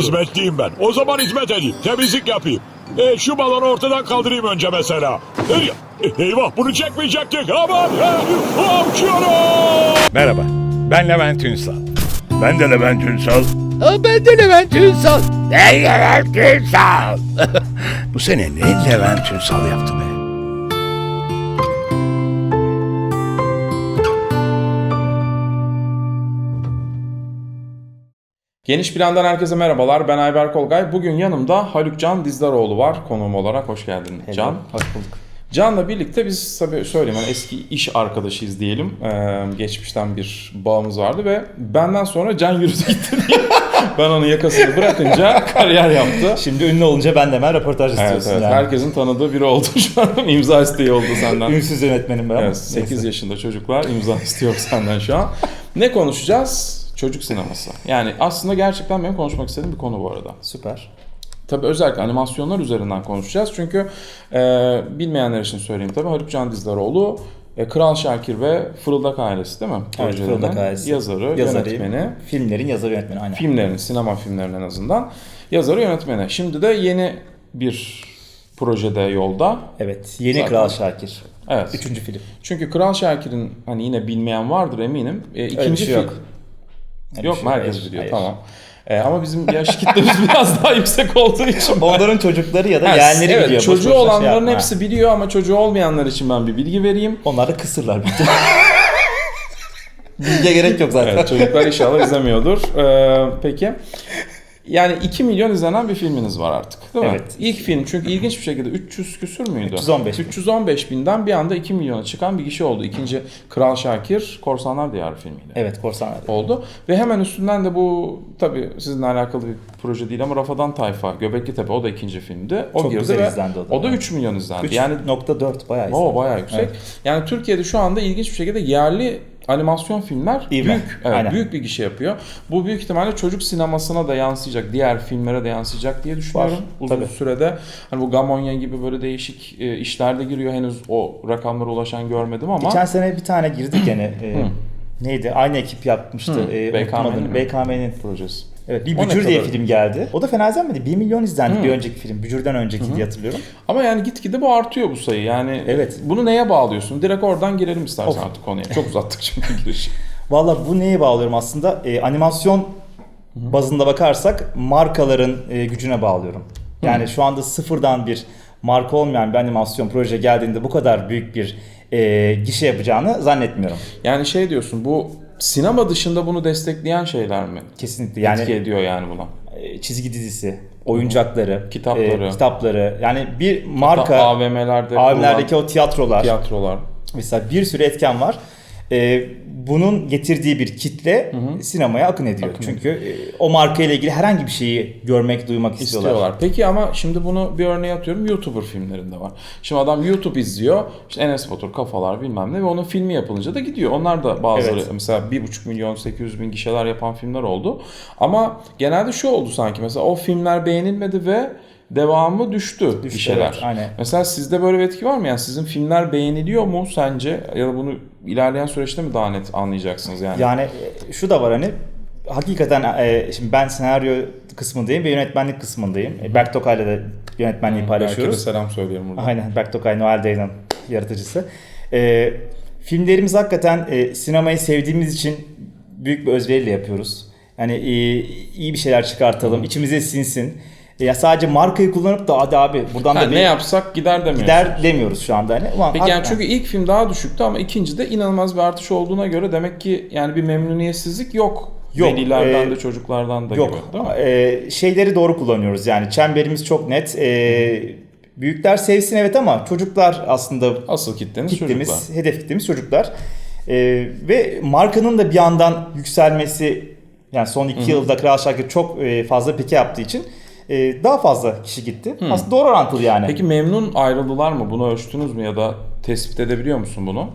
Hizmetliyim ben. O zaman hizmet edeyim. Temizlik yapayım. E, şu balonu ortadan kaldırayım önce mesela. E, eyvah bunu çekmeyecektik. Aman. E, uçuyorum. Merhaba, ben Levent Ünsal. Ben de Levent Ünsal. Aa, ben de Levent Ünsal. Ben Levent Ünsal. Bu sene ne Levent Ünsal yaptı be? Geniş plandan herkese merhabalar. Ben Ayber Kolgay. Bugün yanımda Haluk Can Dizdaroğlu var konuğum olarak. Hoş geldin Can. Hoş bulduk. Can'la birlikte biz tabii söyleyeyim yani eski iş arkadaşıyız diyelim. Ee, geçmişten bir bağımız vardı ve benden sonra Can yürüdü gitti diye. ben onun yakasını bırakınca kariyer yaptı. Şimdi ünlü olunca ben de hemen röportaj Evet, istiyorsun evet. yani. Herkesin tanıdığı biri oldu şu an. İmza isteği oldu senden. Ünsüz yönetmenim ben. Evet, 8 neyse. yaşında çocuklar imza istiyor senden şu an. Ne konuşacağız? Çocuk sineması. Yani aslında gerçekten benim konuşmak istediğim bir konu bu arada. Süper. Tabii özellikle animasyonlar üzerinden konuşacağız. Çünkü e, bilmeyenler için söyleyeyim tabii Haluk Can Dizdaroğlu, e, Kral Şakir ve Fırıldak ailesi değil mi? Evet, Fırıldak ailesi. Yazarı, Yazarıyım. yönetmeni, Filmlerin yazarı yönetmeni aynen. filmlerin, sinema filmlerinin en azından yazarı, yönetmeni. Şimdi de yeni bir projede yolda. Evet. Yeni Zaten- Kral Şakir. Evet. Üçüncü film. Çünkü Kral Şakir'in hani yine bilmeyen vardır eminim. E, Öyle bir ikinci şey film. yok. Bir Yok şey mu? Herkes hayır, biliyor. hayır. Tamam. E, ama bizim yaş kitlemiz biraz daha yüksek olduğu için. Onların çocukları ya da Ha, yeğenleri evet, biliyor. Çocuğu şey olanların yapma. hepsi biliyor ama çocuğu olmayanlar için ben bir bilgi vereyim. Onlar da kısırlar. Bilgiye gerek yok zaten. Evet, çocuklar inşallah izlemiyordur. Ee, peki. Yani 2 milyon izlenen bir filminiz var artık değil mi? Evet. İlk film çünkü ilginç bir şekilde 300 küsür müydü? 315 bin. 315 binden bir anda 2 milyona çıkan bir kişi oldu. İkinci Kral Şakir Korsanlar Diyarı filmiyle. Evet korsanlar. oldu. Ve hemen üstünden de bu tabii sizinle alakalı bir proje değil ama Rafadan Tayfa, Göbekli Tepe o da ikinci filmdi. O Çok girdi güzel ve izlendi o da. O da 3 milyon izlendi. 3.4 yani bayağı o izledim. bayağı yüksek. Evet. Yani Türkiye'de şu anda ilginç bir şekilde yerli animasyon filmler İyi mi? büyük evet, Aynen. büyük bir gişe yapıyor. Bu büyük ihtimalle çocuk sinemasına da yansıyacak, diğer filmlere de yansıyacak diye düşünüyorum. Var, Uzun tabii. sürede hani bu Gamonya gibi böyle değişik e, işlerde giriyor. Henüz o rakamlara ulaşan görmedim ama Geçen sene bir tane girdik gene. e, neydi? Aynı ekip yapmıştı. Hı, E, BKM'nin? BKM'nin. projesi. Evet, bir Bücür diye film geldi. O da fena izlenmedi. 1 milyon izlendi Hı. bir önceki film. Bücür'den önceki diye hatırlıyorum. Ama yani gitgide bu artıyor bu sayı. Yani Evet. bunu neye bağlıyorsun? Direkt oradan girelim istersen Of. artık konuya. Çok uzattık şimdi girişi. Valla bu neye bağlıyorum aslında? E, animasyon bazında bakarsak markaların e, gücüne bağlıyorum. Yani şu anda sıfırdan bir marka olmayan bir animasyon proje geldiğinde bu kadar büyük bir e, gişe yapacağını zannetmiyorum. Yani şey diyorsun bu sinema dışında bunu destekleyen şeyler mi? Kesinlikle Yani, Etki ediyor yani buna. e, çizgi dizisi, oyuncakları, Kitapları. e, kitapları yani bir marka AVM'lerde AVM'lerdeki o tiyatrolar tiyatrolar. mesela bir sürü etken var. E, bunun getirdiği bir kitle sinemaya akın ediyor. Akın Çünkü e, o marka ile ilgili herhangi bir şeyi görmek, duymak istiyorlar. istiyorlar. Peki ama şimdi bunu bir örneğe atıyorum YouTuber filmlerinde var. Şimdi adam YouTube izliyor. İşte Enes Batur kafalar bilmem ne ve onun filmi yapılınca da gidiyor. Onlar da bazıları Evet. mesela 1,5 milyon 800 bin gişeler yapan filmler oldu. Ama genelde şu oldu sanki mesela o filmler beğenilmedi ve devamı düştü, Düştü, gişeler. evet, aynen. Mesela sizde böyle bir etki var mı? Yani sizin filmler beğeniliyor mu sence? Ya da bunu ilerleyen süreçte mi daha net anlayacaksınız yani? Yani e, şu da var hani hakikaten e, şimdi ben senaryo kısmındayım ve yönetmenlik kısmındayım. E, Berk Tokay'la da yönetmenliği de paylaşıyoruz. selam söylüyorum burada. Aynen Berk Tokay, Noel Day'ın yaratıcısı. E, filmlerimiz hakikaten e, sinemayı sevdiğimiz için büyük bir özveriyle yapıyoruz. Yani e, iyi bir şeyler çıkartalım, içimize sinsin. E, ya sadece markayı kullanıp da hadi abi buradan Ha, da ne bir yapsak gider demiyorsun. gider demiyoruz şu anda. Hani. Ulan Peki yani çünkü ilk film daha düşüktü ama ikinci de inanılmaz bir artış olduğuna göre demek ki yani bir memnuniyetsizlik yok. Yok, Velilerden e, de çocuklardan da Yok. gibi değil mi? Ee, şeyleri doğru kullanıyoruz yani. Çemberimiz çok net. Ee, büyükler sevsin evet ama çocuklar aslında Asıl kitleniz kitlemiz, çocuklar. hedef kitlemiz çocuklar. Ee, ve markanın da bir yandan yükselmesi yani son iki yılda Kral Şakir çok e, fazla pike yaptığı için e, daha fazla kişi gitti. Aslında doğru orantılı yani. Peki memnun ayrıldılar mı? Bunu ölçtünüz mü ya da tespit edebiliyor musun bunu?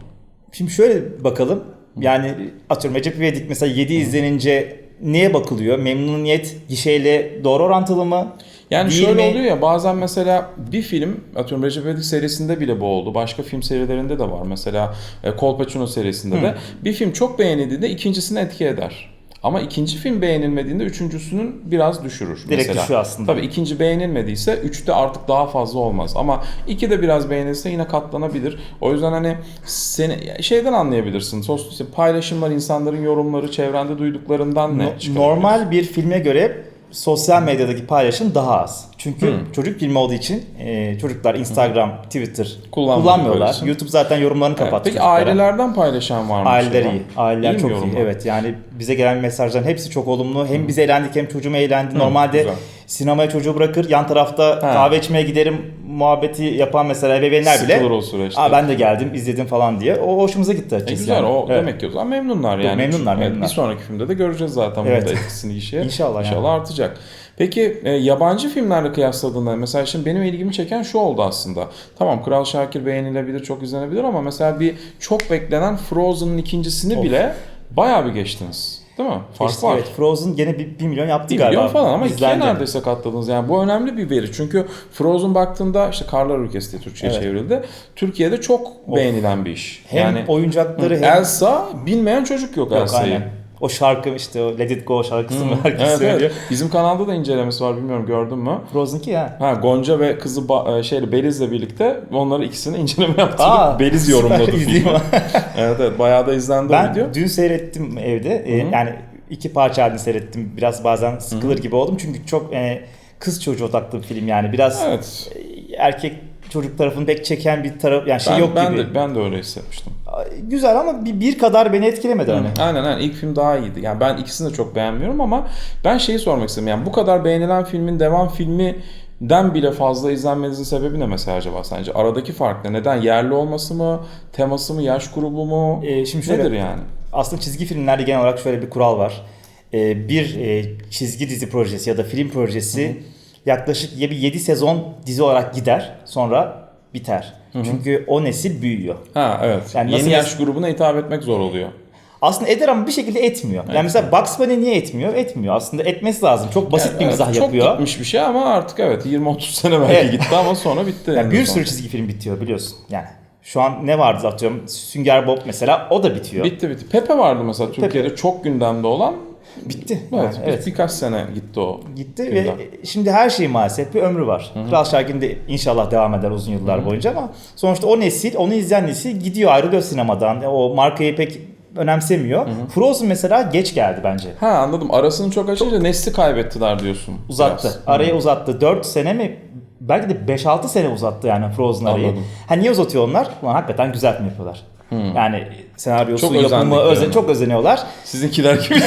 Şimdi şöyle bakalım. Yani atıyorum Recep İvedik mesela 7 izlenince neye bakılıyor? Memnuniyet gişeyle doğru orantılı mı? Yani Değil şöyle mi? oluyor ya bazen mesela bir film atıyorum Recep İvedik serisinde bile bu oldu. Başka film serilerinde de var. Mesela e, Kolpaçino serisinde de bir film çok beğenildiğinde ikincisini etki eder. Ama ikinci film beğenilmediğinde üçüncüsünün biraz düşürür. Direkt mesela. düşüyor aslında. Tabii ikinci beğenilmediyse üçte artık daha fazla olmaz. Ama iki de biraz beğenilse yine katlanabilir. O yüzden hani seni şeyden anlayabilirsin. Sosyal paylaşımlar, insanların yorumları, çevrende duyduklarından ne No- normal bir filme göre sosyal medyadaki paylaşım daha az. Çünkü Hmm. çocuk filmi olduğu için e, çocuklar Instagram, Twitter Kullanmıyor kullanmıyorlar. böylesi. YouTube zaten yorumlarını Evet, kapattı. Peki çocuklara. ailelerden paylaşan var mı? Aileler iyi. Aileler İyi mi çok iyi. yorumlar? Evet yani bize gelen mesajların hepsi çok olumlu. Hem biz eğlendik hem çocuğum eğlendi. Normalde güzel. sinemaya çocuğu bırakır yan tarafta kahve içmeye giderim muhabbeti yapan mesela ebeveynler bile. Sıkılır o süreçte. Aa, ben de geldim izledim falan diye. O hoşumuza gitti E açıkçası. güzel yani. o Evet. demek ki o zaman memnunlar yani. memnunlar, Evet, memnunlar. Bir sonraki filmde de göreceğiz zaten Evet. burada etkisini işe. İnşallah yani. İnşallah artacak. Peki e, yabancı filmlerle kıyasladığında mesela şimdi benim ilgimi çeken şu oldu aslında. Tamam Kral Şakir beğenilebilir, çok izlenebilir ama mesela bir çok beklenen Frozen'ın ikincisini bile bayağı bir geçtiniz. Değil mi? Fark İşte var. evet Frozen gene 1 milyon yaptı 1 galiba. milyon falan ama ikiye neredeyse katladınız. Yani bu önemli bir veri. Çünkü Frozen baktığında işte Karlar Ülkesi diye Türkçe'ye Evet. çevrildi. Türkiye'de çok beğenilen bir iş. Hem yani oyuncakları hem Elsa bilmeyen çocuk yok, Yok, Elsa'yı. O şarkı işte o Let It Go şarkısı mı herkes Evet, söylüyor. evet. Bizim kanalda da incelemesi var bilmiyorum gördün mü? Frozen 2 ya. Ha Gonca ve kızı ba- e, şeyle Beliz'le birlikte onları ikisini inceleme yaptık. Aa, Beliz yorumladı filmi. evet evet bayağı da izlendi o Ben video. dün seyrettim evde. Ee, yani iki parça halinde seyrettim. Biraz bazen sıkılır gibi oldum. Çünkü çok e, kız çocuğu odaklı bir film yani. Biraz Evet. e, erkek çocuk tarafını pek çeken bir taraf yani şey ben, yok ben gibi. de ben de öyle hissetmiştim. Güzel ama bir, bir kadar beni etkilemedi hani. Aynen aynen ilk film daha iyiydi. Yani ben ikisini de çok beğenmiyorum ama ben şeyi sormak istedim. Yani bu kadar beğenilen filmin devam filmi den bile fazla izlenmenizin sebebi ne mesela acaba sence? Aradaki fark ne? Neden? Yerli olması mı? Teması mı? Yaş grubu mu? Ee, şimdi şöyle- Nedir yani? Aslında çizgi filmlerde genel olarak şöyle bir kural var. Ee, bir e, çizgi dizi projesi ya da film projesi yaklaşık ya bir 7 sezon dizi olarak gider sonra biter. Çünkü o nesil büyüyor. Ha evet. Yani Yeni yaş grubuna hitap etmek zor oluyor. Aslında eder ama bir şekilde etmiyor. Yani mesela Bugs Bunny niye etmiyor? Etmiyor. Aslında etmesi lazım. Çok basit bir Evet, mizah çok yapıyor. gitmiş bir şey ama artık evet 20-30 sene belki Evet. gitti ama sonra bitti. Yani bir sürü çizgi film bitiyor biliyorsun. Yani şu an ne vardı atıyorum Sünger Bob mesela o da bitiyor. Bitti bitti. Pepe vardı mesela Türkiye'de çok gündemde olan. Bitti. Evet, Yani, bir- evet. birkaç sene gitti o. Gitti gündem. ve şimdi her şeyin maalesef bir ömrü var. Kral Şarkın de inşallah devam eder uzun yıllar boyunca ama sonuçta o nesil, onu izleyen nesil gidiyor ayrılıyor sinemadan. O markayı pek önemsemiyor. Frozen mesela geç geldi bence. Ha anladım. Arasını çok açınca nesli kaybettiler diyorsun. Uzattı. biraz. Arayı uzattı. 4 sene mi? Belki de 5-6 sene uzattı yani Frozen arayı. Anladım. Ha niye uzatıyor onlar? Ulan hakikaten güzel film yapıyorlar. Yani senaryosu, Çok yapımı, özen, çok özeniyorlar. Sizinkiler gibi.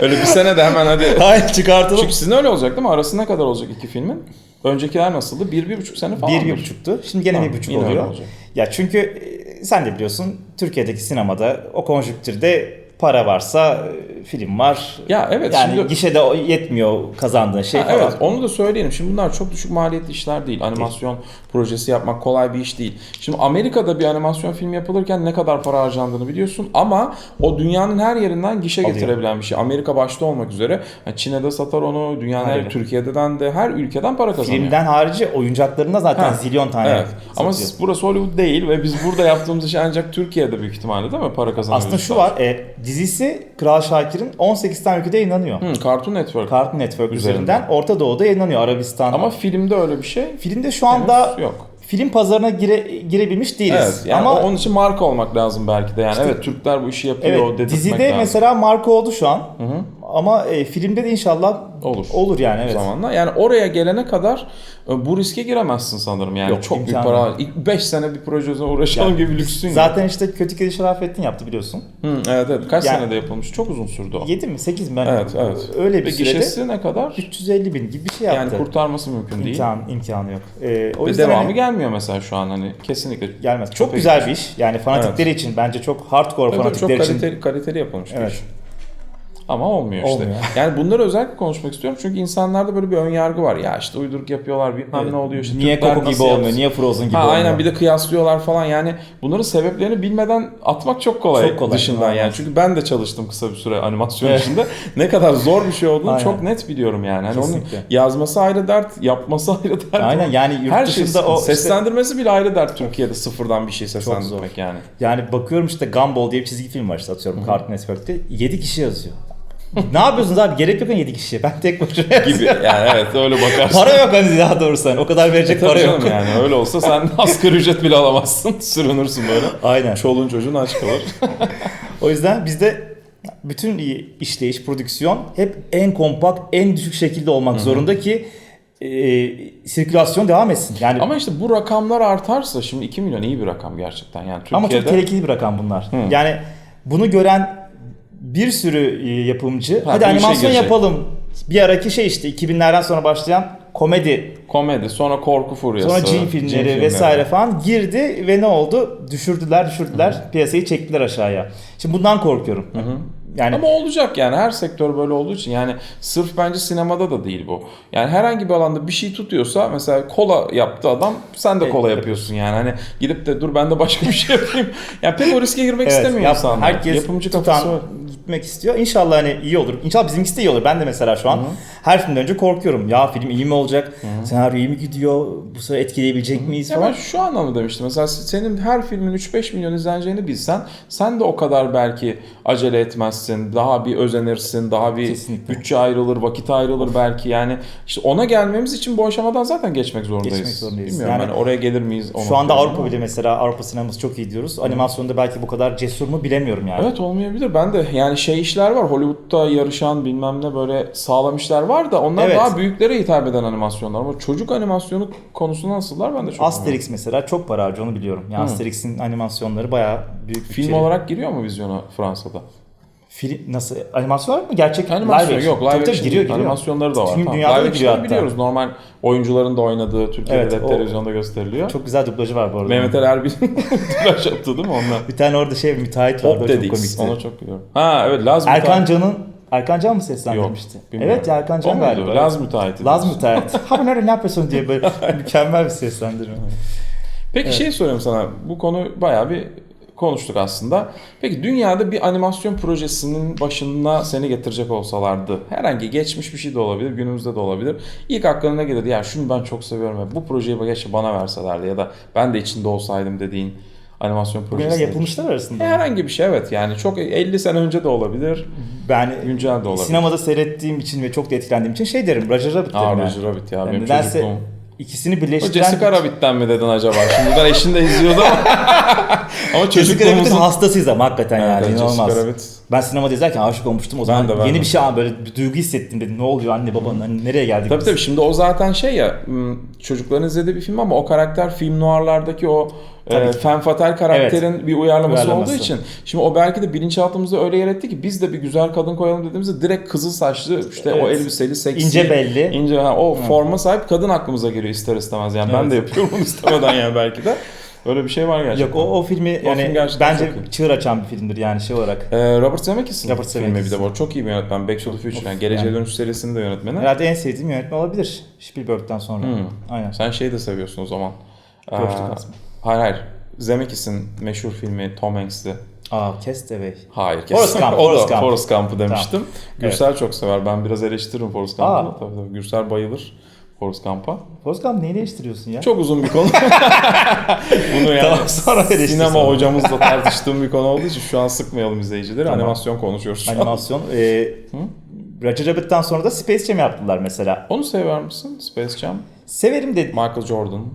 öyle bir sene de hemen hadi. Hayır çıkartalım. Çünkü sizin öyle olacak değil mi? Arası ne kadar olacak iki filmin? Öncekiler nasıldı? Bir, bir buçuk sene falan. Bir, bir buçuktu. Şimdi gene Tamam, bir buçuk oluyor. olacak. Ya çünkü e, sen de biliyorsun Türkiye'deki sinemada o konjüktürde para varsa e, film var. Ya evet, Yani şimdi- gişede yetmiyor kazandığın şey Ha, falan. evet onu da söyleyelim. Şimdi bunlar çok düşük maliyetli işler değil. Animasyon projesi yapmak kolay bir iş değil. Şimdi Amerika'da bir animasyon film yapılırken ne kadar para harcandığını biliyorsun ama o dünyanın her yerinden gişe Alıyor. getirebilen bir şey. Amerika başta olmak üzere. Yani Çin'e de satar onu, dünyanın her. Türkiye'den de her ülkeden para kazanıyor. Filmden harici oyuncaklarında zaten Ha, zilyon tane Evet. Ama satıyor. siz- burası Hollywood değil ve biz burada yaptığımız iş ancak Türkiye'de büyük ihtimalle değil mi para kazanıyoruz. Aslında şu var, e, dizisi Kral Şakir'in 18 tane ülkede yayınlanıyor. Hı, Cartoon Network. Cartoon Network Üzerinden. üzerinden Orta Doğu'da yayınlanıyor, Arabistan. Ama filmde öyle bir şey filmde şu anda yok. film pazarına gire, girebilmiş değiliz. Evet. Yani Ama onun için marka olmak lazım belki de. Yani evet Türkler bu işi yapıyor Evet, dizide lazım. mesela marka oldu şu an. Ama e, filmde de inşallah Olur. Olur yani evet. zamanla. Yani oraya gelene kadar e, bu riske giremezsin sanırım. Yani Yok, çok büyük para. yok. İlk 5 sene bir proje üzerine uğraşalım gibi bir lüksün. Zaten işte Kötü Kedi Şerafettin yaptı biliyorsun. Hı, evet evet. Kaç Yani- senede yapılmış? Çok uzun sürdü o. 7 mi 8 mi? Ben Evet evet. Öyle bir Ve sürede gişesi ne kadar? 350 bin gibi bir şey yaptı. Yani kurtarması mümkün değil. İmkan, imkanı yok. Ee, o Ve yüzden devamı hani gelmiyor mesela şu an hani kesinlikle. gelmez. Çok güzel bir iş. Yani fanatikleri için bence çok hardcore Evet, evet, çok için. kaliteli, kaliteli yapılmış bir Evet. iş. Ama olmuyor işte. Olmuyor. Yani bunları özellikle konuşmak istiyorum çünkü insanlarda böyle bir ön yargı var. Ya işte uyduruk yapıyorlar bilmem Evet. ne oluyor işte. Niye Coco gibi olmuyor? Niye Frozen gibi Ha, olmuyor? aynen bir de kıyaslıyorlar falan yani bunların sebeplerini bilmeden atmak çok kolay, Çok kolay, dışından yani. Çünkü ben de çalıştım kısa bir süre animasyon içinde. Ne kadar zor bir şey olduğunu Aynen. çok net biliyorum yani. Hani onun yazması ayrı dert, yapması ayrı dert. Aynen, yani yurt Her dışında şey, o işte- seslendirmesi bile ayrı dert Türkiye'de sıfırdan bir şey seslendirmek yani. Yani bakıyorum işte Gumball diye bir çizgi film var işte atıyorum Cartoon Network'te. 7 kişi yazıyor. Ne yapıyorsunuz abi? Gerek yok 7 kişiye. Ben tek başına Gibi yani evet öyle bakarsın. Para yok hani daha doğrusu hani o kadar verecek Tabii para yok. yani öyle olsa sen asgari ücret bile alamazsın. Sürünürsün böyle. Aynen. Çoluğun çocuğun aç kalır. O yüzden bizde bütün işleyiş, prodüksiyon hep en kompakt, en düşük şekilde olmak zorunda ki e, sirkülasyon devam etsin. Yani ama, Ama işte bu rakamlar artarsa şimdi 2 milyon iyi bir rakam gerçekten. Yani Türkiye'de çok tehlikeli bir rakam bunlar. Yani bunu gören bir sürü e, yapımcı Ha, hadi işe animasyon yapalım. Bir araki şey işte 2000'lerden sonra başlayan komedi, komedi, sonra korku furyası. sonra cin filmleri vesaire falan girdi ve ne oldu? Düşürdüler, düşürdüler. Piyasayı çektiler aşağıya. Şimdi bundan korkuyorum. Yani Ama olacak yani her sektör böyle olduğu için yani sırf bence sinemada da değil bu. Yani herhangi bir alanda bir şey tutuyorsa mesela kola yaptı adam sen de Evet, kola yapıyorsun yani hani gidip de dur ben de başka bir şey yapayım. yani pek o riske girmek Evet, istemiyor yap- insanlar. Herkes Yapımcı kafası var. gitmek istiyor. İnşallah hani iyi olur. İnşallah bizimkisi de iyi olur. Ben de mesela şu an her filmden önce korkuyorum. Ya film iyi mi olacak? Senaryo iyi mi gidiyor? Bu sefer etkileyebilecek miyiz Ya falan. ben şu anlamda demiştim. Mesela senin her filmin 3-5 milyon izleneceğini bilsen sen de o kadar belki acele etmezsin. Daha bir özenirsin. Daha bir Kesinlikle. bütçe ayrılır, vakit ayrılır belki. Yani işte ona gelmemiz için bu aşamadan zaten geçmek zorundayız. Geçmek zorundayız. Bilmiyorum Yani hani oraya gelir miyiz? o Şu anda Avrupa bile mesela Avrupa sineması çok iyi diyoruz. Animasyonda belki bu kadar cesur mu bilemiyorum yani. Evet olmayabilir. Ben de yani şey işler var. Hollywood'da yarışan bilmem ne böyle sağlam işler var da onlar Evet. daha büyüklere hitap eden animasyonlar. Ama çocuk animasyonu konusunda nasıllar ben de çok bilmiyorum. Asterix mesela çok para harcıyor onu biliyorum. Yani Asterix'in animasyonları bayağı büyük Film bütçeli. olarak giriyor mu vizyona Fransa'da? Film nasıl? Animasyon olarak mı? Gerçek Animasyon live yok live Tabii giriyor giriyor. Animasyonları da var. Tüm Tamam. dünyada live giriyor hatta. biliyoruz. Normal oyuncuların da oynadığı Türkiye'de Evet, de o- televizyonda gösteriliyor. Çok güzel dublajı var bu arada. Mehmet Ali Erbil dublaj yaptı değil mi onlar? Bir tane orada şey müteahhit vardı. Hop dedik. komikti. Ona çok biliyorum. Ha evet Laz Erkan. Can'ın Erkan Can mı seslendirmişti? Yok, bilmiyorum. evet ya Erkan Can galiba. Laz Müteahhit. Laz müteahhit. Ha nerede ne yapıyorsun diye böyle mükemmel bir seslendirme. Peki şey soruyorum sana. Bu konu bayağı bir konuştuk aslında. Peki dünyada bir animasyon projesinin başına seni getirecek olsalardı herhangi geçmiş bir şey de olabilir, günümüzde de olabilir. İlk aklına ne gelirdi? Ya şunu ben çok seviyorum ve bu projeyi keşke bana verselerdi ya da ben de içinde olsaydım dediğin animasyon projesi. Nedir? yapılmışlar arasında. Herhangi bir şey evet yani çok 50 sene önce de olabilir, Ben güncel de olabilir. sinemada seyrettiğim için ve çok da etkilendiğim için şey derim. Roger Rabbit derim. Aa yani. Roger Rabbit ya Yani benim nedense çocukluğum. İkisini O birleştiren... Jessica Rabbit'ten mi dedin acaba? Şimdiden eşin de izliyordu ama. ama Jessica Rabbit'in çocukluğumuzun... hastasıyız ama hakikaten yani Evet, inanılmaz. Jessica Rabbit. Ben sinemada izlerken aşık olmuştum o zaman. de, ben yeni de. bir şey böyle bir duygu hissettim dedim. Ne oluyor anne babanın hani nereye geldik Tabii biz? tabii şimdi o zaten şey ya m, çocukların izlediği bir film ama o karakter film noirlardaki o e, ki. femme fatale karakterin bir uyarlaması, Uyarlaması. olduğu için şimdi o belki de bilinçaltımızda öyle yer etti ki biz de bir güzel kadın koyalım dediğimizde direkt kızıl saçlı işte o Evet. elbiseli seksi İnce belli. ince ha, o forma sahip kadın aklımıza geliyor ister istemez yani ben Evet. de yapıyorum istemeden yani belki de öyle bir şey var gerçekten. Yok o, o filmi yani film bence çığır açan bir filmdir yani şey olarak. Ee, Robert Zemeckis'in Robert filmi bir de bu. Çok iyi bir yönetmen. Back to the Future. Yani Geleceğe yani. Dönüş serisinin de yönetmeni. Herhalde en sevdiğim yönetmen olabilir Spielberg'den sonra. Hmm. Aynen. Sen şeyi de seviyorsun o zaman. Ee? Hayır hayır. Zemeckis'in meşhur filmi Tom Hanks'li. Aa Castaway. Hayır. Forrest kesin. Gump, Forrest Gump. Forrest Gump'ı demiştim. Tamam. Gürsel çok sever. Ben biraz eleştiririm Forrest Gump'ı. Tabii tabii. Gürsel bayılır Forrest Gump'a. Forrest Gump neyi değiştiriyorsun ya? Çok uzun bir konu. Bunu yani Tamam, sonra sinema sonra. hocamızla tartıştığım bir konu olduğu için şu an sıkmayalım izleyicileri. Tamam. Animasyon konuşuyoruz şu an. Animasyon. Ee, Roger Rabbit'ten sonra da Space Jam yaptılar mesela. Onu sever misin? Space Jam. Severim de Michael Jordan.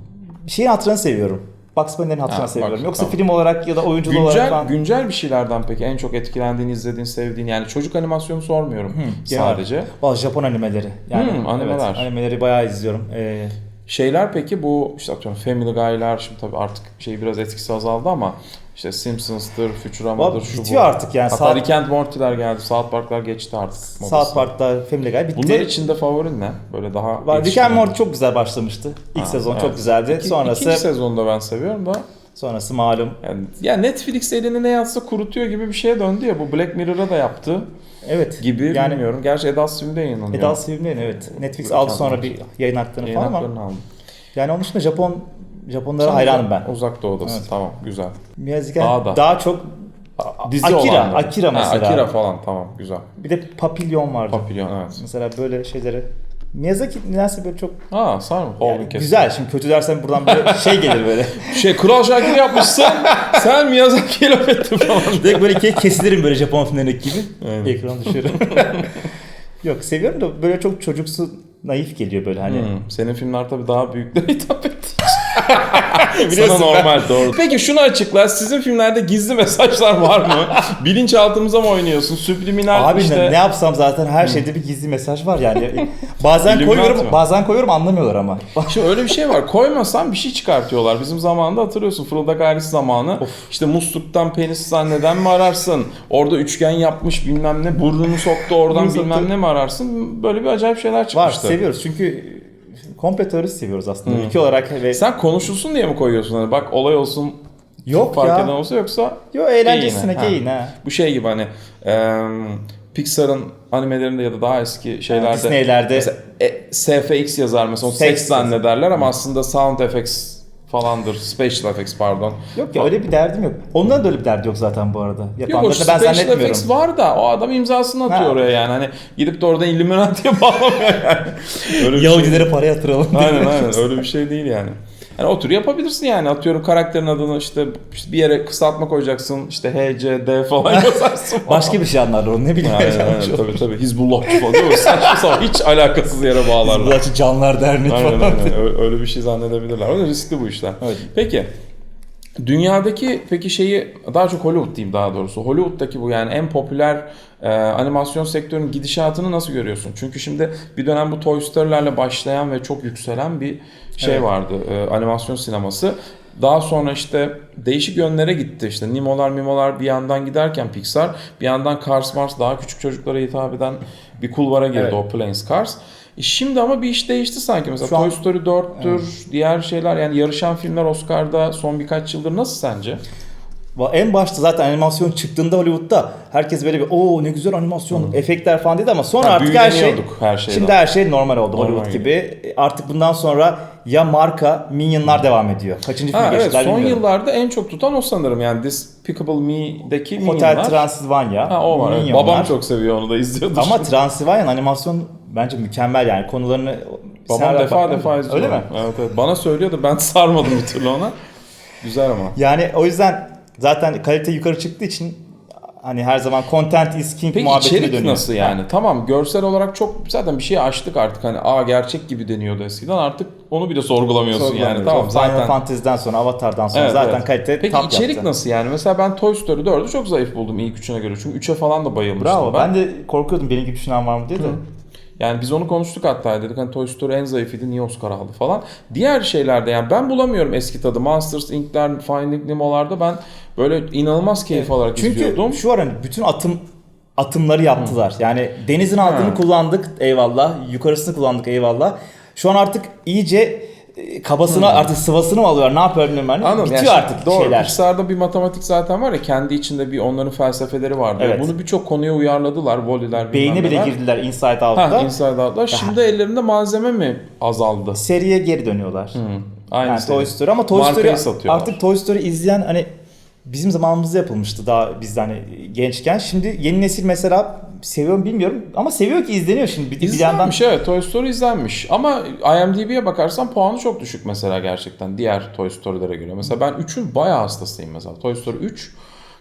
bir şeyin hatırını seviyorum. Bugs Bunny'nin hatırını Ha, seviyorum. bak, Yoksa tamam. film olarak ya da olarak Güncel, falan. güncel bir şeylerden peki en çok etkilendiğin, izlediğin, sevdiğin yani çocuk animasyonu sormuyorum genel sadece. Valla Japon animeleri. Yani Hmm, animeler. Evet, animeleri bayağı izliyorum. Ee, Şeyler peki bu işte atıyorum Family Guy'lar şimdi tabii artık şey biraz etkisi azaldı ama işte Simpsons'tır, Futurama'dır, şu bitiyor bu. artık yani. Hatta Saat- Rick and Morty'ler geldi, South Park'lar geçti artık. South modası. Park'ta Family Guy bitti. Bunlar içinde favorin ne? Böyle daha Var. Rick and Morty çok güzel başlamıştı. İlk Ha, sezon evet. çok güzeldi. İki- Sonrası İkinci sezonda ben seviyorum da Sonrası malum. Yani, ya Netflix elini ne yazsa kurutuyor gibi bir şeye döndü ya. Bu Black Mirror'a da yaptı Evet. gibi yani bilmiyorum. Gerçi Ed Aslı'nda yayınlanıyor. Edal Sevimli'nin evet. Netflix Böyle aldı sonra bir yayın haklarını Yayın falan ama haklarını aldı. yani onun dışında Japon Japonlara Sen hayranım ben. Uzak doğudasın. Tamam güzel. Miyazaki Daha da. daha çok Dizi Akira. Akira Ha, mesela. Akira falan tamam güzel. bir de Papilyon vardı. Papilyon evet. Mesela böyle şeyleri Miyazaki nedense böyle çok Ha sar mı? Holding yani güzel. Şimdi kötü dersen buradan böyle şey gelir böyle. Şey Kral Şakir yapmışsın. sen Miyazaki'ye laf ettin falan. Direkt böyle ikiye kesilirim böyle Japon filmlerindeki gibi. Aynen. Ekran düşerim. Yok seviyorum da böyle çok çocuksu naif geliyor böyle hani. Hmm, senin filmler tabii daha büyüklere hitap Sana ben- normal doğru. Peki şunu açıkla. Sizin filmlerde gizli mesajlar var mı? Bilinçaltımıza mı oynuyorsun? Subliminal Abi işte. ne, ne yapsam zaten her şeyde bir gizli mesaj var yani. Bazen Illuminati koyuyorum, mi? bazen koyuyorum anlamıyorlar ama. Şimdi öyle bir şey var. Koymasan bir şey çıkartıyorlar. Bizim zamanında hatırlıyorsun Fırıldak ailesi zamanı. İşte musluktan penis zanneden mi ararsın? Orada üçgen yapmış bilmem ne. Burnunu soktu oradan Burnunu bilmem soktu. ne mi ararsın? Böyle bir acayip şeyler Var çıkmıştı. seviyoruz çünkü komple teorist seviyoruz aslında ülke olarak ve Sen konuşulsun diye mi koyuyorsun? Hani bak olay olsun yok fark ya. eden olsa yoksa Yok eğlencesine geyin ha. Bu şey gibi hani e, Pixar'ın animelerinde ya da daha eski şeylerde Disney'lerde mesela e, SFX yazar mesela onu Sex sex zannederler ama aslında sound effects falandır. Special effects pardon. yok ya öyle bir derdim yok. Onların da öyle bir derdi yok zaten bu arada. Yok o da ben special zannetmiyorum. effects var da o adam imzasını atıyor Ha. oraya yani. Hani gidip de oradan Illuminati'ye bağlamıyor yani. Öyle bir şey Yahudilere para yatıralım. Aynen aynen öyle bir şey değil yani. Yani otur yapabilirsin yani atıyorum karakterin adını işte, işte bir yere kısaltma koyacaksın işte H, C, D falan yazarsın. falan. Başka bir şey anlarlar onu ne bileyim. Aynen aynen tabii tabii Hizbullahçı falan değil mi? Saçma sapan hiç alakasız yere bağlarlar. Hizbullahçı Canlar Derneği Aynen falan. aynen öyle, öyle bir şey zannedebilirler. Da riskli bu işler. Evet. Peki dünyadaki peki şeyi daha çok Hollywood diyeyim daha doğrusu. Hollywood'daki bu yani en popüler e, animasyon sektörünün gidişatını nasıl görüyorsun? Çünkü şimdi bir dönem bu Toy Story'lerle başlayan ve çok yükselen bir şey Evet. vardı. e, animasyon sineması. Daha sonra işte değişik yönlere gitti. İşte Nemo'lar Mimo'lar bir yandan giderken Pixar bir yandan Cars Mars daha küçük çocuklara hitap eden bir kulvara girdi Evet. o Planes Cars. E Şimdi ama bir iş değişti sanki. Mesela Şu an- Toy Story 4'tür, diğer şeyler yani yarışan filmler Oscar'da son birkaç yıldır nasıl sence? En başta zaten animasyon çıktığında Hollywood'da herkes böyle bir o ne güzel animasyon efektler falan dedi ama sonra Ha, artık her şey her şeyden. şimdi her şey normal oldu Normal Hollywood gibi. gibi. Artık bundan sonra ya marka Minion'lar devam ediyor. Kaçıncı film Ha, evet geçtiler son bilmiyorum. yıllarda en çok tutan o sanırım yani Despicable Me''deki Hotel Minion'lar. Transylvania. Ha o var. evet. Minyonlar. Babam çok seviyor onu da izliyordu. Ama Transylvania'nın animasyon bence mükemmel yani konularını Babam defa defa izliyor. Öyle mi? Evet, evet. Bana söylüyordu ben sarmadım bir türlü ona. Güzel ama. Yani o yüzden zaten kalite yukarı çıktığı için hani her zaman content is king Peki muhabbetine içerik dönüyor. nasıl yani? Tamam görsel olarak çok zaten bir şey açtık artık hani aa gerçek gibi deniyordu eskiden artık onu bile sorgulamıyorsun yani. Tamam O Final zaten. Fantasy'den sonra Avatar'dan sonra Evet, zaten evet. kalite Peki tap içerik yaptı. nasıl yani? Mesela ben Toy Story 4'ü çok zayıf buldum ilk üçüne göre. Çünkü 3'e falan da bayılmıştım Bravo. Ben de korkuyordum benim gibi düşünen var mı diye de. Yani biz onu konuştuk hatta dedik hani Toy Story en zayıfıydı niye Oscar aldı falan. Diğer şeylerde yani ben bulamıyorum eski tadı. Monsters Inc.'ler, Finding Nemo'larda ben böyle inanılmaz keyif alarak Çünkü izliyordum. şu var hani bütün atım atımları yaptılar. Yani denizin altını kullandık eyvallah. Yukarısını kullandık eyvallah. Şu an artık iyice e, kabasına artık sıvasını mı alıyorlar? Ne yapıyor bilmiyorum ben. Anladım. Bitiyor Yani artık doğru. şeyler. Pixar'da bir matematik zaten var ya kendi içinde bir onların felsefeleri vardı. Evet. Bunu birçok konuya uyarladılar. Voliler Beyne bile girdiler Inside Ha, Out'ta. Inside Out'lar. Şimdi ellerinde malzeme mi azaldı? Seriye geri dönüyorlar. Aynı Yani. Toy Story ama Toy Markayı Story satıyorlar. artık Toy Story izleyen hani bizim zamanımızda yapılmıştı daha biz hani gençken. Şimdi yeni nesil mesela seviyor mu bilmiyorum ama seviyor ki izleniyor şimdi bir, bir yandan. İzlenmiş evet Toy Story izlenmiş ama IMDb'ye bakarsan puanı çok düşük mesela gerçekten diğer Toy Story'lere göre. Mesela ben 3'ün bayağı hastasıyım mesela. Toy Story 3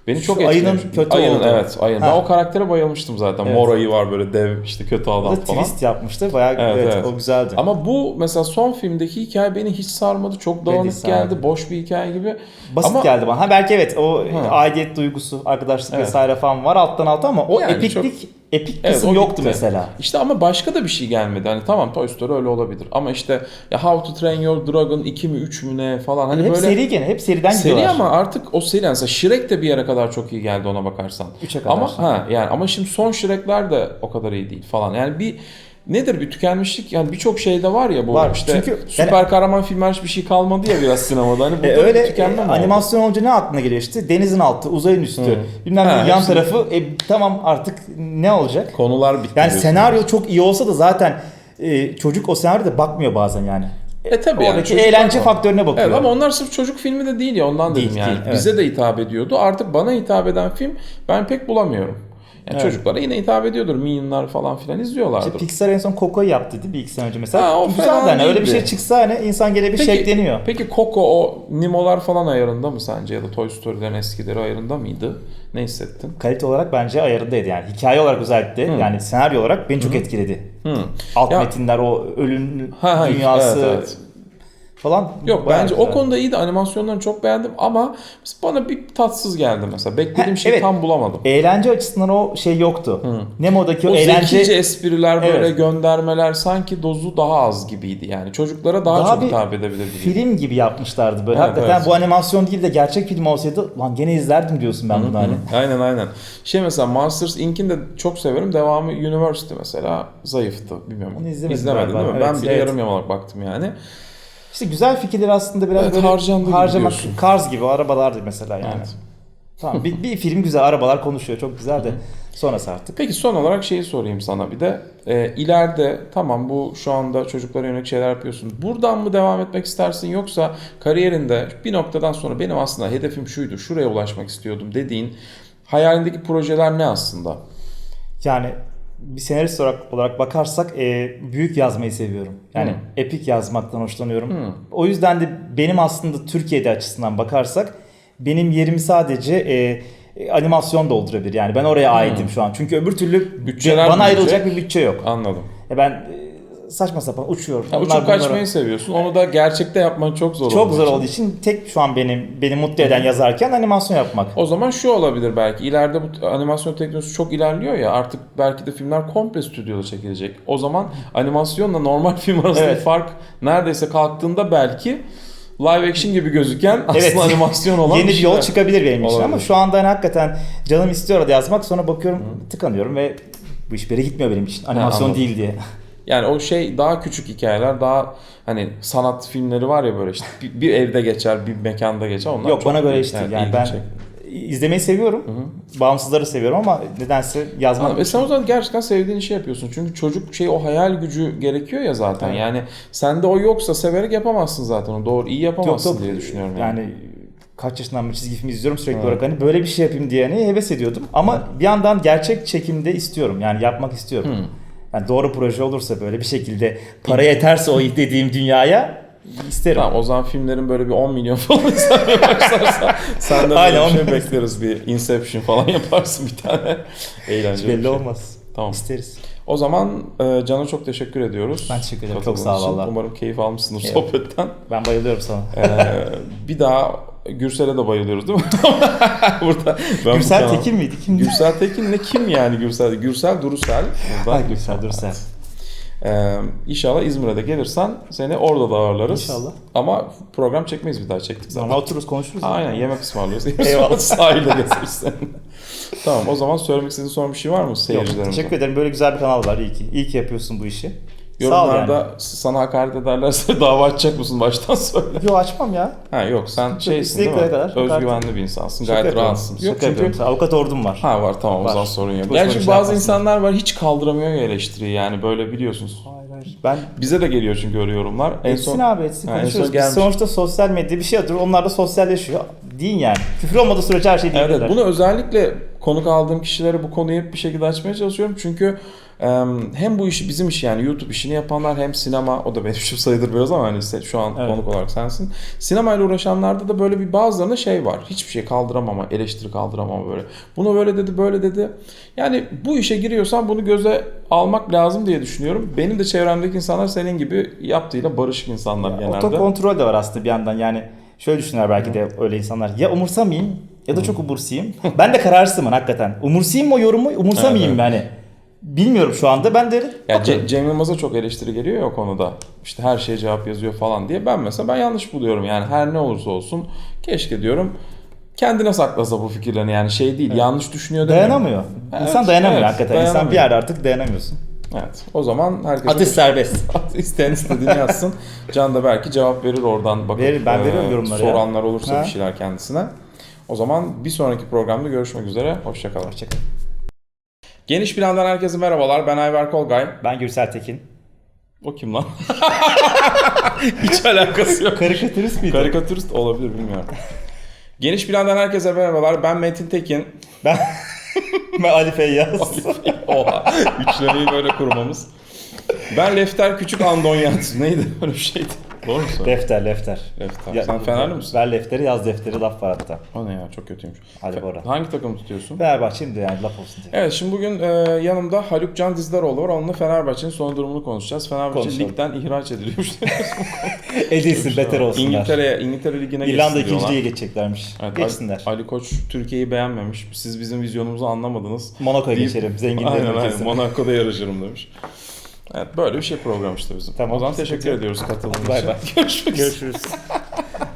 beni çok Şu ayının etkilemiş. kötü ayının, oldu. evet ayın. Ha. Ben o karaktere bayılmıştım zaten. Evet. Mor ayı var böyle dev işte kötü adam da falan. twist yapmıştı. Bayağı Evet, evet, evet. o güzeldi. Ama bu mesela son filmdeki hikaye beni hiç sarmadı. Çok dağınık geldi. Boş bir hikaye gibi. Basit ama, geldi bana. Ha belki evet o Ha. aidiyet duygusu, arkadaşlık Evet. vesaire falan var alttan alta ama o Yani epiklik epik Evet, kısım o yoktu gitti. mesela. İşte ama başka da bir şey gelmedi. Hani tamam Toy Story öyle olabilir. Ama işte ya How to Train Your Dragon 2 mi 3 mü ne falan. Hani hep böyle seri gene, hep seriden Seri gidiyorlar. ama artık o seri mesela Shrek de bir yere kadar çok iyi geldi ona bakarsan. Üçe kadar. Ama ha yani ama şimdi son Shrek'ler de o kadar iyi değil falan. Yani bir nedir bir tükenmişlik yani birçok şeyde var ya bu Var. işte Çünkü süper yani- kahraman filmler hiçbir şey kalmadı ya biraz sinemada hani burada E, öyle tükenme e, mi oldu? animasyon olunca ne aklına geliyor işte denizin altı, uzayın üstü, bilmem Ha, ne yan hepsi- tarafı. E, tamam artık ne olacak? konular bitti. Yani senaryo çok iyi olsa da zaten e, çocuk o senaryoda bakmıyor bazen yani. E tabii yani Oradaki eğlence var. faktörüne bakıyor. Evet ama onlar sırf çocuk filmi de değil ya ondan dedim Değil, yani. değil, evet. Bize de hitap ediyordu. Artık bana hitap eden film ben pek bulamıyorum. Yani Evet. çocuklara yine hitap ediyordur. Minion'lar falan filan izliyorlardır. İşte Pixar en son Coco'yu yaptıydı bir iki sene önce mesela. Ha, o Güzel hani öyle bir şey çıksa hani insan gene bir şevkleniyor. Peki Coco o Nemo'lar falan ayarında mı sence ya da Toy Story'lerin eskileri ayarında mıydı? Ne hissettin? Kalite olarak bence ayarındaydı yani. Hikaye olarak özellikle yani senaryo olarak beni çok etkiledi. Hı. Alt Ya- metinler o ölüm Ha, ha, dünyası evet, evet. Falan. Yok bayağı bence güzel. o konuda iyiydi. Animasyonlarını çok beğendim ama bana bir tatsız geldi mesela. Beklediğim Ha, şeyi evet. tam bulamadım. Eğlence açısından o şey yoktu. Nemo'daki o, O eğlence zekice espriler böyle Evet. göndermeler sanki dozu daha az gibiydi yani. Çocuklara daha, Daha çok hitap edebilir gibiydi. film gibi yapmışlardı böyle. Evet, Hakikaten evet. bu animasyon değil de gerçek film olsaydı lan gene izlerdim diyorsun ben bunu hani. Aynen aynen. Şey mesela Monsters Inc.'in de çok severim. Devamı University mesela zayıftı. Bilmiyorum. Onu izlemedim İzlemedin değil mi? Evet, ben bile evet. yarım yamalak baktım yani. İşte güzel fikirleri aslında biraz Evet, böyle harcandı gibi harcamak. diyorsun. Cars gibi arabalardı mesela yani. Evet. Tamam bir, bir film güzel arabalar konuşuyor çok güzel de sonrası artık. Peki son olarak şeyi sorayım sana bir de. Ee, ileride tamam bu şu anda çocuklara yönelik şeyler yapıyorsun. Buradan mı devam etmek istersin yoksa kariyerinde bir noktadan sonra benim aslında hedefim şuydu, şuraya ulaşmak istiyordum dediğin hayalindeki projeler ne aslında? Yani bir senarist olarak, olarak bakarsak e, büyük yazmayı seviyorum. Yani Hı. epik yazmaktan hoşlanıyorum. O yüzden de benim aslında Türkiye'de açısından bakarsak benim yerimi sadece e, animasyon doldurabilir. Yani ben oraya aitim şu an. Çünkü öbür türlü Bütçeler bana büyüyecek. ayrılacak bir bütçe yok. Anladım. E ben saçma sapan. Ya Onlar uçup kaçmayı seviyorsun. Onu da gerçekte yapman çok zor çok zor için. olduğu için tek şu an benim beni mutlu eden yazarken animasyon yapmak. O zaman şu olabilir belki ileride bu animasyon teknolojisi çok ilerliyor ya artık belki de filmler komple stüdyoda çekilecek. O zaman animasyonla normal film arasındaki Evet. fark neredeyse kalktığında belki live action gibi gözüken aslında Evet. animasyon olan Yeni bir yol çıkabilir benim için ama şu anda hani hakikaten canım istiyor orada yazmak sonra bakıyorum tıkanıyorum ve bu iş bir yere gitmiyor benim için. Animasyon anladım. değil diye. Yani o şey daha küçük hikayeler daha hani sanat filmleri var ya böyle işte bir, bir evde geçer bir mekanda geçer onlar Yok bana göre büyük, işte yani, ilgi ben çekiyor. izlemeyi seviyorum. Bağımsızları seviyorum ama nedense yazmak Anladım. Ve sen o zaman gerçekten sevdiğin işi yapıyorsun. Çünkü çocuk şey o hayal gücü gerekiyor ya zaten. Evet. Yani sende o yoksa severek yapamazsın zaten. O doğru iyi yapamazsın Yok, yok. diye düşünüyorum. Yani. yani kaç yaşından beri çizgi film izliyorum sürekli olarak hani böyle bir şey yapayım diye hani heves ediyordum. Ama bir yandan gerçek çekimde istiyorum yani yapmak istiyorum. Yani doğru proje olursa böyle bir şekilde para yeterse o dediğim dünyaya isterim. Tamam o zaman filmlerin böyle bir 10 milyon falan izlenmeye başlarsa senden Aynen, bir şey 10 milyon. bekleriz. Bir Inception falan yaparsın bir tane. Eğlenceli Belli şey. olmaz. Tamam. İsteriz. O zaman e, Can'a çok teşekkür ediyoruz. Ben teşekkür ederim. Çok sağ ol. Umarım keyif almışsındır Evet. sohbetten. Ben bayılıyorum sana. Ee, bir daha Gürsel'e de bayılıyoruz değil mi? Burada ben bu Gürsel kanal- Tekin miydi? Kimdi? Gürsel Tekin ne kim yani Gürsel? Gürsel Durusel. Buradan Ha, Gürsel Dursel. Ee, inşallah İzmir'e de gelirsen seni orada da ağırlarız. İnşallah. Ama program çekmeyiz bir daha çektik. Sonra otururuz konuşuruz. Aynen yemek ısmarlıyoruz. Eyvallah. Sahilde gezersin. tamam o zaman söylemek istediğin son bir şey var mı Yok, seyircilerimize? teşekkür ederim. Böyle güzel bir kanal var. İyi ki. İyi ki yapıyorsun bu işi. Yorumlarda yani. sana hakaret ederlerse dava açacak mısın baştan söyle. Yo açmam ya. Ha yok sen şeysin değil mi? kadar Özgüvenli bir insansın. Şaka Gayet rahatsın. Şaka Yok çünkü yapıyorum. Avukat ordum var. Ha var tamam o Var. zaman sorun yok. Şey bazı yapmasın. insanlar var hiç kaldıramıyor ya eleştiriyi yani böyle biliyorsunuz. Hayır hayır. Ben Bize de geliyor çünkü öyle yorumlar. En etsin son abi etsin Ha, en son Biz sonuçta sosyal medya bir şey atıyor. Onlar da sosyalleşiyor. Deyin yani. Küfür olmadığı sürece her şey Evet, diyebilirler. bunu özellikle konuk aldığım kişilere bu konuyu hep bir şekilde açmaya çalışıyorum. Çünkü hem bu işi bizim iş yani YouTube işini yapanlar hem sinema o da benim işim sayılır biraz ama hani şu an Evet. konuk olarak sensin. Sinemayla uğraşanlarda da böyle bir bazılarında şey var. Hiçbir şey kaldıramama, eleştiri kaldıramama böyle. Bunu böyle dedi, böyle dedi. Yani bu işe giriyorsan bunu göze almak lazım diye düşünüyorum. Benim de çevremdeki insanlar senin gibi yaptığıyla barışık insanlar genelde. Otokontrol de var aslında bir yandan yani. Şöyle düşünür belki de öyle insanlar. Ya umursamayayım ya da çok umursayayım. ben de kararsızım hakikaten. Umursayayım mı o yorumu umursamayayım Evet, yani. Bilmiyorum şu anda. Ben de Ya. Ce- Cem Yılmaz'a çok eleştiri geliyor ya o konuda. İşte her şeye cevap yazıyor falan diye. Ben mesela ben yanlış buluyorum yani her ne olursa olsun keşke diyorum kendine saklasa bu fikirlerini yani şey değil yanlış düşünüyor demiyorum. dayanamıyor. Evet, İnsan dayanamıyor evet, hakikaten. İnsan dayanamıyor. bir yerde artık dayanamıyorsun. Evet. O zaman herkes Atış serbest. isteyen istediğini yazsın. Can da belki cevap verir oradan bakıp Verir, ben e, veriyorum yorumları ya. soranlar olursa Ha. bir şeyler kendisine. O zaman bir sonraki programda görüşmek üzere. Hoşçakalın. Hoşçakalın. Geniş plandan herkese merhabalar. Ben Ayber Kolgay. Ben Gürsel Tekin. O kim lan? Hiç alakası yok. Karikatürist miydi? Karikatürist olabilir bilmiyorum. Geniş plandan herkese merhabalar. Ben Metin Tekin. ben, ben Ali Feyyaz. Oha. Üçlemeyi böyle kurmamız. Ben Lefter Küçük Andonyat. Neydi? Öyle bir şeydi. Doğru mu söylüyorsun? Lefter, Lefter. Lefter. Ya- Sen Fenerli misin? Ver Lefter'i yaz defteri laf var hatta. O ne ya çok kötüymüş. Hadi Fe- Bora. Hangi takımı tutuyorsun? Fenerbahçe'nin de yani laf olsun diye. Evet şimdi bugün e, yanımda Haluk Can Dizdaroğlu var. Onunla Fenerbahçe'nin son durumunu konuşacağız. Fenerbahçe Konuşalım. ligden ihraç ediliyormuş. Edilsin, beter olsunlar. İngiltere'ye, İngiltere Ligi'ne İrlanda geçsin diyorlar. ikinciliğe geçeceklermiş. Evet, Geçsinler. Ali, Koç Türkiye'yi beğenmemiş. Siz bizim vizyonumuzu anlamadınız. Monaco'ya Deyip- geçelim. Zenginlerin Aynen aynen. ülkesi. Monaco'da yarışırım demiş. Evet böyle bir şey program işte bizim. Tamam, o zaman teşekkür ediyoruz katıldığınız Bay için. bay. Görüşmek üzere. Görüşürüz.